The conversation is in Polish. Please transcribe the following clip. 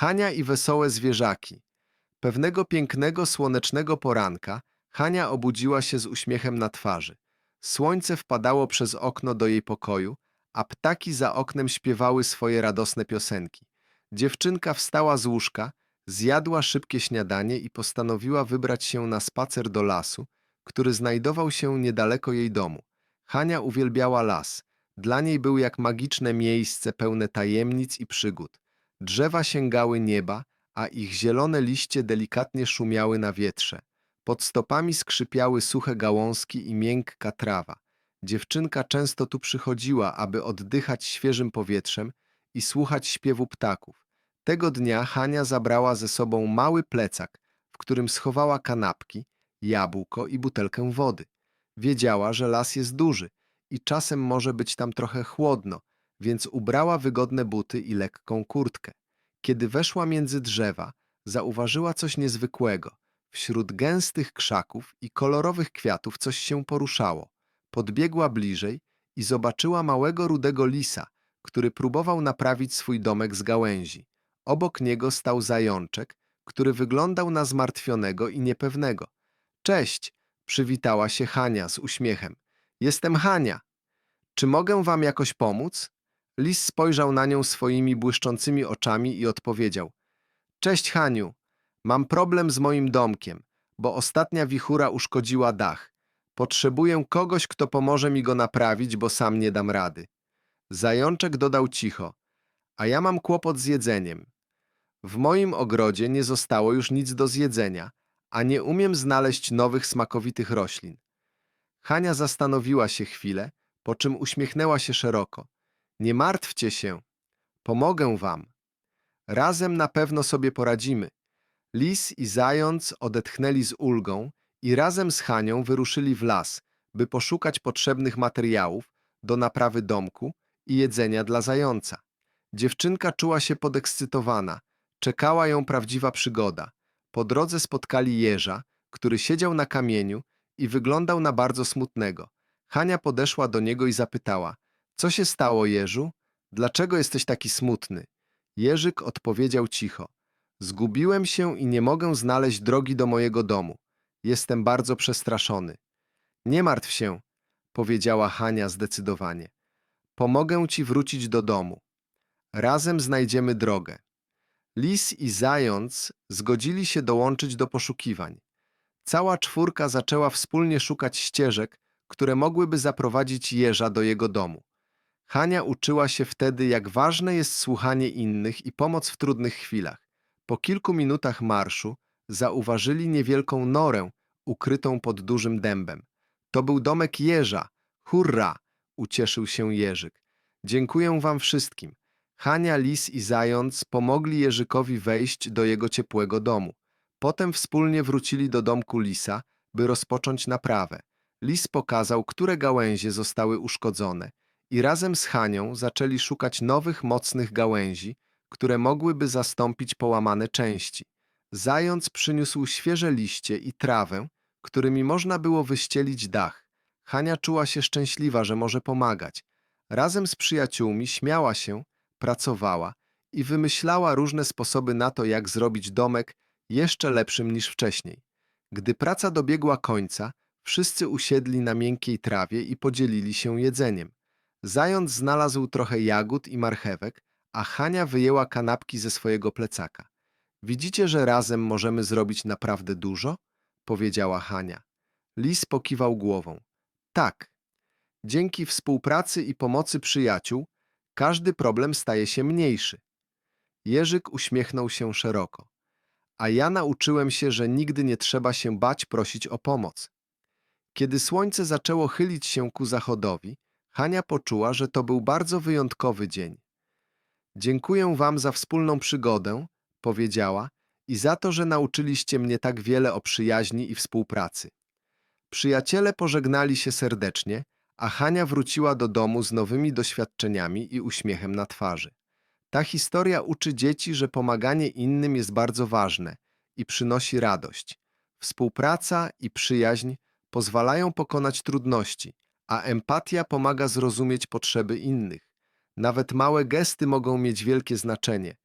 Hania i wesołe zwierzaki. Pewnego pięknego, słonecznego poranka Hania obudziła się z uśmiechem na twarzy. Słońce wpadało przez okno do jej pokoju, a ptaki za oknem śpiewały swoje radosne piosenki. Dziewczynka wstała z łóżka, zjadła szybkie śniadanie i postanowiła wybrać się na spacer do lasu, który znajdował się niedaleko jej domu. Hania uwielbiała las. Dla niej był jak magiczne miejsce pełne tajemnic i przygód. Drzewa sięgały nieba, a ich zielone liście delikatnie szumiały na wietrze. Pod stopami skrzypiały suche gałązki i miękka trawa. Dziewczynka często tu przychodziła, aby oddychać świeżym powietrzem i słuchać śpiewu ptaków. Tego dnia Hania zabrała ze sobą mały plecak, w którym schowała kanapki, jabłko i butelkę wody. Wiedziała, że las jest duży i czasem może być tam trochę chłodno, więc ubrała wygodne buty i lekką kurtkę. Kiedy weszła między drzewa, zauważyła coś niezwykłego. Wśród gęstych krzaków i kolorowych kwiatów coś się poruszało. Podbiegła bliżej i zobaczyła małego rudego lisa, który próbował naprawić swój domek z gałęzi. Obok niego stał zajączek, który wyglądał na zmartwionego i niepewnego. Cześć, przywitała się Hania z uśmiechem. Jestem Hania. Czy mogę wam jakoś pomóc? Lis spojrzał na nią swoimi błyszczącymi oczami i odpowiedział. Cześć Haniu, mam problem z moim domkiem, bo ostatnia wichura uszkodziła dach. Potrzebuję kogoś, kto pomoże mi go naprawić, bo sam nie dam rady. Zajączek dodał cicho, a ja mam kłopot z jedzeniem. W moim ogrodzie nie zostało już nic do zjedzenia, a nie umiem znaleźć nowych smakowitych roślin. Hania zastanowiła się chwilę, po czym uśmiechnęła się szeroko. Nie martwcie się, pomogę wam. Razem na pewno sobie poradzimy. Lis i zając odetchnęli z ulgą i razem z Hanią wyruszyli w las, by poszukać potrzebnych materiałów do naprawy domku i jedzenia dla zająca. Dziewczynka czuła się podekscytowana. Czekała ją prawdziwa przygoda. Po drodze spotkali jeża, który siedział na kamieniu i wyglądał na bardzo smutnego. Hania podeszła do niego i zapytała: Co się stało, Jeżu? Dlaczego jesteś taki smutny? Jerzyk odpowiedział cicho: Zgubiłem się i nie mogę znaleźć drogi do mojego domu. Jestem bardzo przestraszony. Nie martw się, powiedziała Hania zdecydowanie. Pomogę ci wrócić do domu. Razem znajdziemy drogę. Lis i zając zgodzili się dołączyć do poszukiwań. Cała czwórka zaczęła wspólnie szukać ścieżek, które mogłyby zaprowadzić jeża do jego domu. Hania uczyła się wtedy, jak ważne jest słuchanie innych i pomoc w trudnych chwilach. Po kilku minutach marszu zauważyli niewielką norę ukrytą pod dużym dębem. To był domek jeża. Hurra! ucieszył się Jerzyk. Dziękuję wam wszystkim. Hania, Lis i Zając pomogli Jerzykowi wejść do jego ciepłego domu. Potem wspólnie wrócili do domku Lisa, by rozpocząć naprawę. Lis pokazał, które gałęzie zostały uszkodzone i razem z Hanią zaczęli szukać nowych, mocnych gałęzi, które mogłyby zastąpić połamane części. Zając przyniósł świeże liście i trawę, którymi można było wyścielić dach. Hania czuła się szczęśliwa, że może pomagać. Razem z przyjaciółmi śmiała się, pracowała i wymyślała różne sposoby na to, jak zrobić domek jeszcze lepszym niż wcześniej. Gdy praca dobiegła końca, wszyscy usiedli na miękkiej trawie i podzielili się jedzeniem. Zając znalazł trochę jagód i marchewek, a Hania wyjęła kanapki ze swojego plecaka. Widzicie, że razem możemy zrobić naprawdę dużo? powiedziała Hania. Lis pokiwał głową. Tak. Dzięki współpracy i pomocy przyjaciół każdy problem staje się mniejszy. Jerzyk uśmiechnął się szeroko. A ja nauczyłem się, że nigdy nie trzeba się bać prosić o pomoc. Kiedy słońce zaczęło chylić się ku zachodowi, Hania poczuła, że to był bardzo wyjątkowy dzień. Dziękuję wam za wspólną przygodę, powiedziała, i za to, że nauczyliście mnie tak wiele o przyjaźni i współpracy. Przyjaciele pożegnali się serdecznie, a Hania wróciła do domu z nowymi doświadczeniami i uśmiechem na twarzy. Ta historia uczy dzieci, że pomaganie innym jest bardzo ważne i przynosi radość. Współpraca i przyjaźń pozwalają pokonać trudności, a empatia pomaga zrozumieć potrzeby innych. Nawet małe gesty mogą mieć wielkie znaczenie,